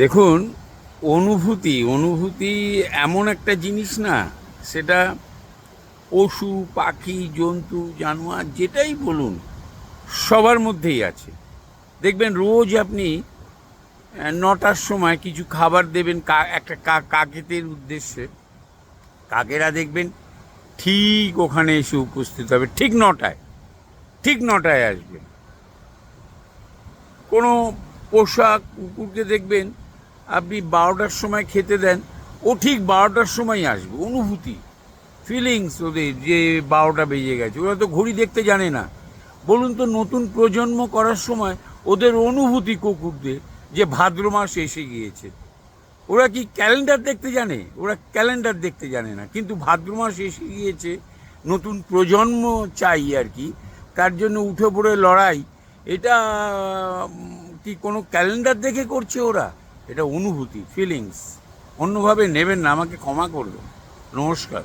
দেখুন, অনুভূতি অনুভূতি এমন একটা জিনিস না, সেটা পশু, পাখি, জন্তু, জানোয়ার, যেটাই বলুন, সবার মধ্যেই আছে। দেখবেন রোজ আপনি নটার সময় কিছু খাবার দেবেন একটা কাকেতের উদ্দেশ্যে। কাকেরা দেখবেন ঠিক ওখানে এসে উপস্থিত হবে, ঠিক নটায় ঠিক নটায় আসবে কোনো পোশাক কুকুরকে দেখবেন আপনি বারোটার সময় খেতে দেন, ও ঠিক বারোটার সময় আসবে, অনুভূতি ফিলিংস ওদের যে বারোটা বেজে গেছে, ওরা তো ঘড়ি দেখতে জানে না। বলুন তো নতুন প্রজন্ম করার সময় ওদের অনুভূতি কুকুরদের, যে ভাদ্র মাস এসে গিয়েছে, ওরা কি ক্যালেন্ডার দেখতে জানে? ওরা ক্যালেন্ডার দেখতে জানে না, কিন্তু ভাদ্র মাস এসে গিয়েছে, নতুন প্রজন্ম চাই আর কি, তার জন্য উঠে পড়ে লড়াই, এটা কি কোনো ক্যালেন্ডার দেখে করছে ওরা? এটা অনুভূতি ফিলিংস অন্যভাবে নেবেন না আমাকে ক্ষমা করবেন। নমস্কার।